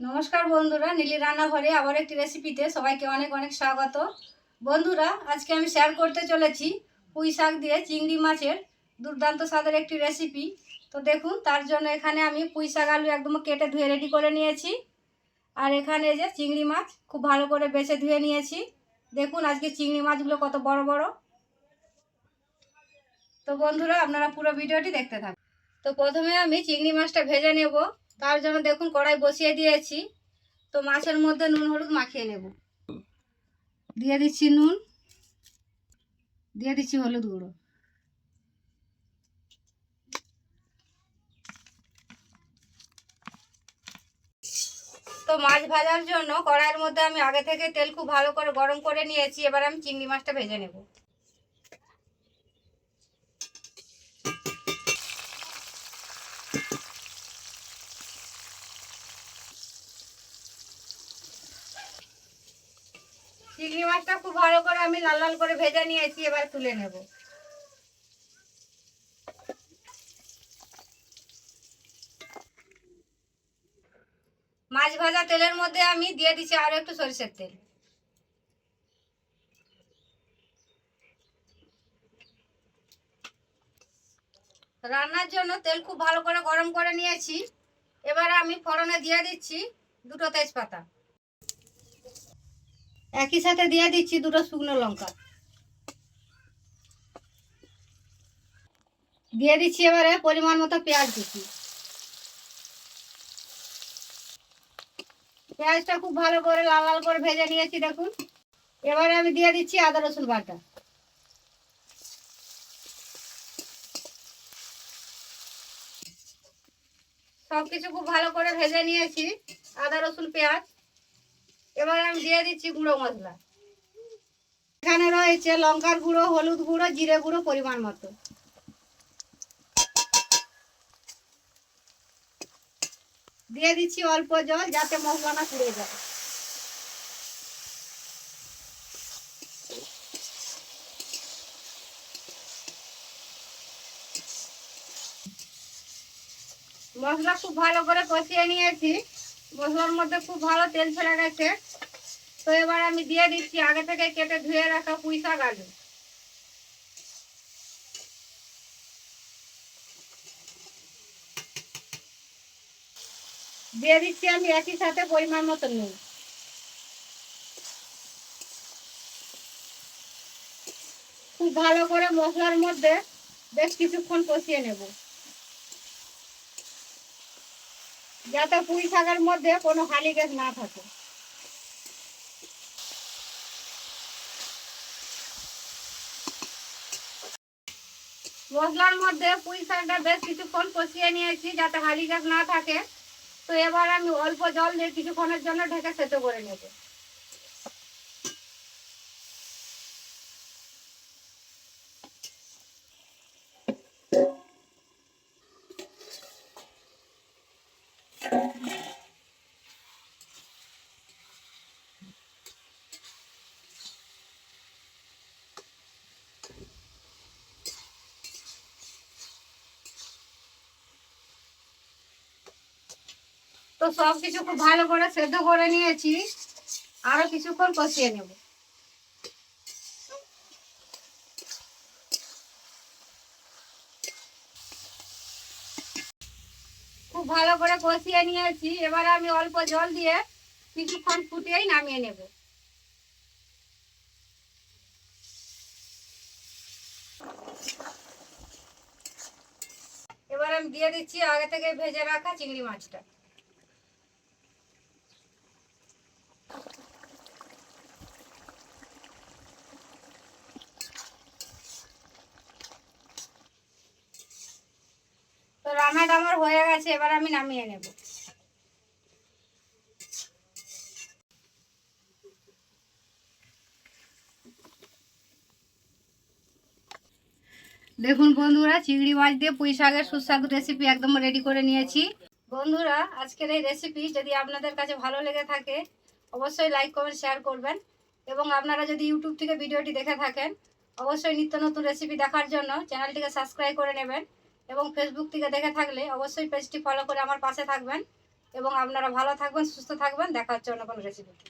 নমস্কার বন্ধুরা, নীলি রান্নাঘরে আবার একটি রেসিপিতে সবাইকে অনেক অনেক স্বাগত। বন্ধুরা, আজকে আমি শেয়ার করতে চলেছি পুঁই শাক দিয়ে চিংড়ি মাছের দুর্দান্ত স্বাদের একটি রেসিপি তো দেখুন, তার জন্য এখানে আমি পুঁই শাক আলু একদম কেটে ধুয়ে রেডি করে নিয়েছি। আর এখানে যে চিংড়ি মাছ, খুব ভালো করে বেছে ধুয়ে নিয়েছি। দেখুন, আজকে চিংড়ি মাছগুলো কত বড় বড়। তো বন্ধুরা, আপনারা পুরো ভিডিওটি দেখতে থাকুন। তো প্রথমে আমি চিংড়ি মাছটা ভেজে নেব। তার জন্য দেখুন কড়াই বসিয়ে দিয়েছি। তো মাছের মধ্যে নুন, হলুদ মাখিয়ে নেব। দিয়ে দিচ্ছি নুন। দিয়ে দিচ্ছি হলুদ গুঁড়ো। তো মাছ ভাজার জন্য কড়াইয়ের মধ্যে আমি আগে থেকে তেল খুব ভালো করে গরম করে নিয়েছি। এবার আমি চিংড়ি মাছটা ভেজে নেব চিংড়ি মাছটা খুব ভালো করে আমি লাল লাল করে ভেজে নিয়েছি, এবার তুলে নেব। মাছ ভাজা তেলের মধ্যে আমি দিয়ে দিচ্ছি আরও একটু সরিষার তেল। রান্নার জন্য তেল খুব ভালো করে গরম করে নিয়েছি। এবার আমি ফোড়নে দিয়ে দিচ্ছি দুটো তেজপাতা। একই সাথে দিয়ে দিচ্ছি দুটো শুকনো লঙ্কা। দিয়ে দিচ্ছি এবারে পরিমাণ মতো পেঁয়াজ দিচ্ছি। পেঁয়াজটা খুব ভালো করে লাল লাল করে ভেজে নিয়েছি, দেখুন। এবারে আমি দিয়ে দিচ্ছি আদা, রসুন বাটা। সব কিছু খুব ভালো করে ভেজে নিয়েছি, আদা, রসুন, পেঁয়াজ। এবার আমি দিয়ে দিচ্ছি গুঁড়ো মশলা। এখানে রয়েছে লঙ্কার গুঁড়ো, হলুদ গুঁড়ো, জিরে গুঁড়ো পরিমাণ মতো। দিয়ে দিচ্ছি অল্প জল যাতে মশলা না পুড়ে যায়। মশলা খুব ভালো করে কষিয়ে নিয়েছি। মশলার মধ্যে খুব ভালো তেল ছেড়ে গেছে। তো এবার আমি দিয়ে দিচ্ছি, আগে থেকে কেটে ধুয়ে রাখা পুঁই শাক আলু। দিয়ে দিচ্ছি আমি একই সাথে পরিমাণ মতো নুন। খুব ভালো করে মশলার মধ্যে বেশ কিছুক্ষণ কষিয়ে নেব। যাতে পুঁই শাকের মধ্যে কোনো হালি গ্যাস না থাকে। মশলার মধ্যে পুঁই শাকটা বেশ কিছুক্ষণ কষিয়ে নিয়েছি যাতে হালি গাছ না থাকে। তো এবার আমি অল্প জল দিয়ে কিছুক্ষণের জন্য ঢেকে সেদ্ধ করে নেব। তো সব কিছু খুব ভালো করে সেদ্ধ করে নিয়েছি। আরও কিছুক্ষণ কষিয়ে নেব। খুব ভালো করে কষিয়ে নিয়েছি। এবারে আমি অল্প জল দিয়ে কিছুক্ষণ ফুটিয়েই নামিয়ে নেব। এবার আমি দিয়ে দিচ্ছি আগে থেকে ভেজে রাখা চিংড়ি মাছটা তো রান্নাটা আমার হয়ে গেছে, এবার আমি নামিয়ে নেব। দেখুন বন্ধুরা, চিংড়ি মাছ দিয়ে পুঁই শাকের সুস্বাদু রেসিপি একদম রেডি করে নিয়েছি। বন্ধুরা, আজকের এই রেসিপি যদি আপনাদের কাছে ভালো লেগে থাকে, অবশ্যই লাইক কমেন্ট শেয়ার করবেন। এবং আপনারা যদি ইউটিউব থেকে ভিডিওটি দেখে থাকেন, অবশ্যই নিত্য নতুন রেসিপি দেখার জন্য চ্যানেলটিকে সাবস্ক্রাইব করে নেবেন। এবং ফেসবুক থেকে দেখে থাকলে অবশ্যই পেজটি ফলো করে আমার পাশে থাকবেন এবং আপনারা ভালো থাকবেন, সুস্থ থাকবেন। দেখা হচ্ছে অন্য কোনো রেসিপিতে